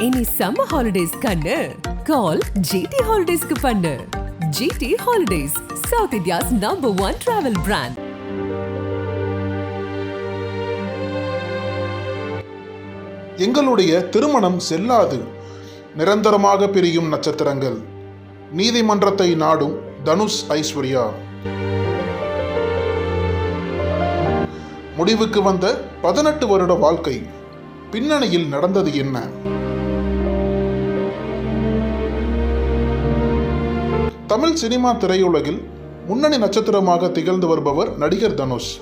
இனி summer holidays கண்ணு. கால் GT ஹாலிடேஸ்க்கு பண்ணு. GT holidays South India's number one travel brand எங்களுடைய திருமணம் செல்லாது. நிரந்தரமாக பிரியும் நட்சத்திரங்கள். நீதிமன்றத்தை நாடும் தனுஷ் ஐஸ்வர்யா. முடிவுக்கு வந்த பதினெட்டு வருட வாழ்க்கை பின்னணியில் நடந்தது என்ன? தமிழ் சினிமா திரையுலகில் முன்னணி நட்சத்திரமாக திகழ்ந்து வருபவர் நடிகர் தனுஷ்.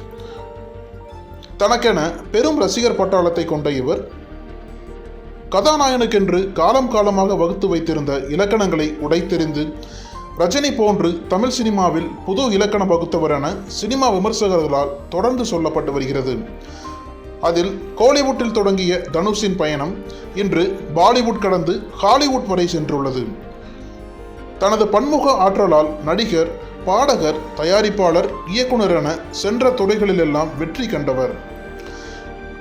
தனக்கென பெரும் ரசிகர் பட்டாளத்தை கொண்ட இவர் கதாநாயகனுக்கென்று காலம் காலமாக வகுத்து வைத்திருந்த இலக்கணங்களை உடைத்தெறிந்து ரஜினி போன்று தமிழ் சினிமாவில் புது இலக்கணம் வகுத்தவர் என சினிமா விமர்சகர்களால் தொடர்ந்து சொல்லப்பட்டு வருகிறது. அதில் கோலிவுட்டில் தொடங்கிய தனுஷின் பயணம் இன்று பாலிவுட் கடந்து ஹாலிவுட் வரை சென்றுள்ளது. தனது பன்முக ஆற்றலால் நடிகர் பாடகர் தயாரிப்பாளர் இயக்குனர் என சென்ற துறைகளிலெல்லாம் வெற்றி கண்டவர்.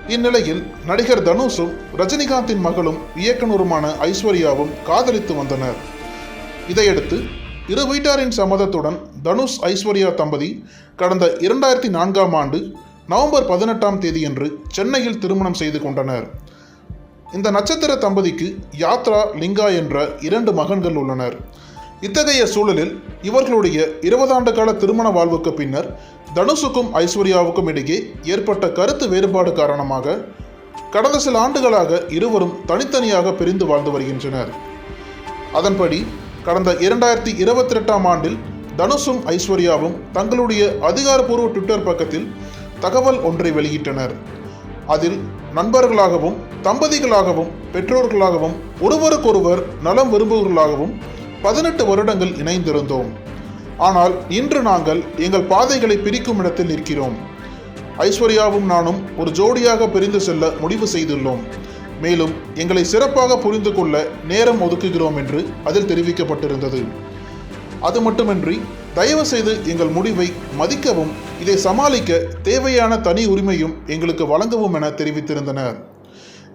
இந்நிலையில் நடிகர் தனுஷும் ரஜினிகாந்தின் மகளும் இயக்குனருமான ஐஸ்வர்யாவும் காதலித்து வந்தனர். இதையடுத்து இரு வீட்டாரின் சம்மதத்துடன் தனுஷ் ஐஸ்வர்யா தம்பதி கடந்த இரண்டாயிரத்தி நான்காம் ஆண்டு நவம்பர் பதினெட்டாம் தேதியன்று சென்னையில் திருமணம் செய்து கொண்டனர். இந்த நட்சத்திர தம்பதிக்கு யாத்ரா லிங்கா என்ற இரண்டு மகன்கள் உள்ளனர். இத்தகைய சூழலில் இவர்களுடைய இருபதாண்டு கால திருமண வாழ்வுக்கு பின்னர் தனுஷுக்கும் ஐஸ்வர்யாவுக்கும் இடையே ஏற்பட்ட கருத்து வேறுபாடு காரணமாக கடந்த சில ஆண்டுகளாக இருவரும் தனித்தனியாக பிரிந்து வாழ்ந்து வருகின்றனர். அதன்படி கடந்த இரண்டாயிரத்தி இருபத்தி ரெட்டாம் ஆண்டில் தனுஷும் ஐஸ்வர்யாவும் தங்களுடைய அதிகாரப்பூர்வ ட்விட்டர் பக்கத்தில் தகவல் ஒன்றை வெளியிட்டனர். அதில் நண்பர்களாகவும் தம்பதிகளாகவும் பெற்றோர்களாகவும் ஒருவருக்கொருவர் நலம் விரும்புவர்களாகவும் பதினெட்டு வருடங்கள் இணைந்திருந்தோம். ஆனால் இன்று நாங்கள் எங்கள் பாதைகளை பிரிக்கும் இடத்தில் நிற்கிறோம். ஐஸ்வர்யாவும் நானும் ஒரு ஜோடியாக பிரிந்து செல்ல முடிவு செய்துள்ளோம். மேலும் எங்களை சிறப்பாக புரிந்து கொள்ள நேரம் ஒதுக்குகிறோம் என்று அதில் தெரிவிக்கப்பட்டிருந்தது. அது மட்டுமின்றி தயவு செய்து எங்கள் முடிவை மதிக்கவும் இதை சமாளிக்க தேவையான தனி உரிமையும் எங்களுக்கு வழங்கவும் என தெரிவித்திருந்தனர்.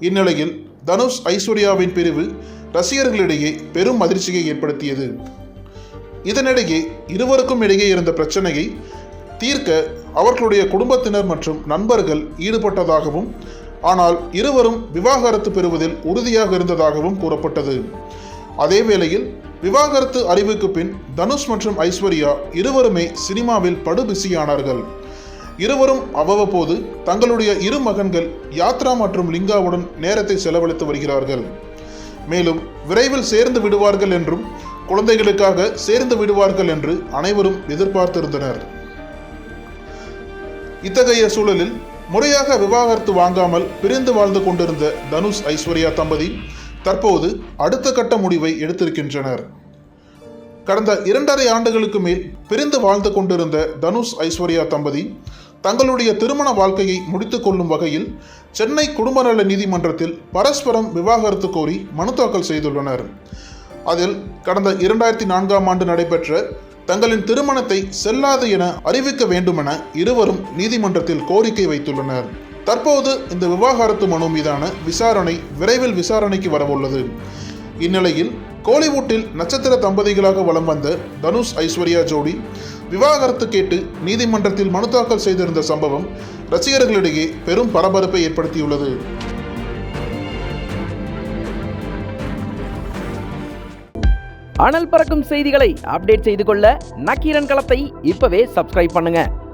இந்நிலையில் தனுஷ் ஐஸ்வர்யாவின் பிரிவு ரசிகர்களிடையே பெரும் அதிர்ச்சியை ஏற்படுத்தியது. இதனிடையே இருவருக்கும் இடையே இருந்த பிரச்சனையை தீர்க்க அவர்களுடைய குடும்பத்தினர் மற்றும் நண்பர்கள் ஈடுபட்டதாகவும் ஆனால் இருவரும் விவாகரத்து பெறுவதில் உறுதியாக இருந்ததாகவும் கூறப்பட்டது. அதே வேளையில் விவாகரத்து அறிவுக்கு பின் தனுஷ் மற்றும் ஐஸ்வர்யா இருவருமே சினிமாவில் படுபிசியானார்கள் இருவரும் அவ்வப்போது தங்களுடைய இரு மகன்கள் யாத்ரா மற்றும் லிங்காவுடன் நேரத்தை செலவழித்து வருகிறார்கள். மேலும் விரைவில் சேர்ந்து விடுவார்கள் என்றும் குழந்தைகளுக்காக சேர்ந்து விடுவார்கள் என்று அனைவரும் எதிர்பார்த்திருந்தனர். இத்தகைய சூழலில் முறையாக விவாகரத்து வாங்காமல் பிரிந்து வாழ்ந்து கொண்டிருந்த தனுஷ் ஐஸ்வர்யா தம்பதி தற்போது அடுத்த கட்ட முடிவை எடுத்திருக்கின்றனர். கடந்த இரண்டரை ஆண்டுகளுக்கு மேல் பிரிந்து வாழ்ந்து கொண்டிருந்த தனுஷ் ஐஸ்வர்யா தம்பதி தங்களுடைய திருமண வாழ்க்கையை முடித்துக் கொள்ளும் வகையில் சென்னை குடும்ப நல நீதிமன்றத்தில் பரஸ்பரம் விவாகரத்து கோரி மனு தாக்கல் செய்துள்ளனர். அதில் கடந்த இரண்டாயிரத்தி நான்காம் ஆண்டு நடைபெற்ற தங்களின் திருமணத்தை செல்லாது என அறிவிக்க வேண்டுமென இருவரும் நீதிமன்றத்தில் கோரிக்கை வைத்துள்ளனர். தற்போது இந்த விவாகரத்து மனு மீதான விசாரணை விரைவில் விசாரணைக்கு வரவுள்ளது. இந்நிலையில் கோலிவுட்டில் நட்சத்திர தம்பதிகளாக வலம் வந்த தனுஷ் ஐஸ்வர்யா ஜோடி விவாகரத்து கேட்டு நீதிமன்றத்தில் மனு தாக்கல் செய்திருந்த சம்பவம் ரசிகர்களிடையே பெரும் பரபரப்பை ஏற்படுத்தியுள்ளது. அனல் பறக்கும் செய்திகளை அப்டேட் செய்து கொள்ள நக்கீரன் களத்தை இப்பவே சப்ஸ்கிரைப் பண்ணுங்க.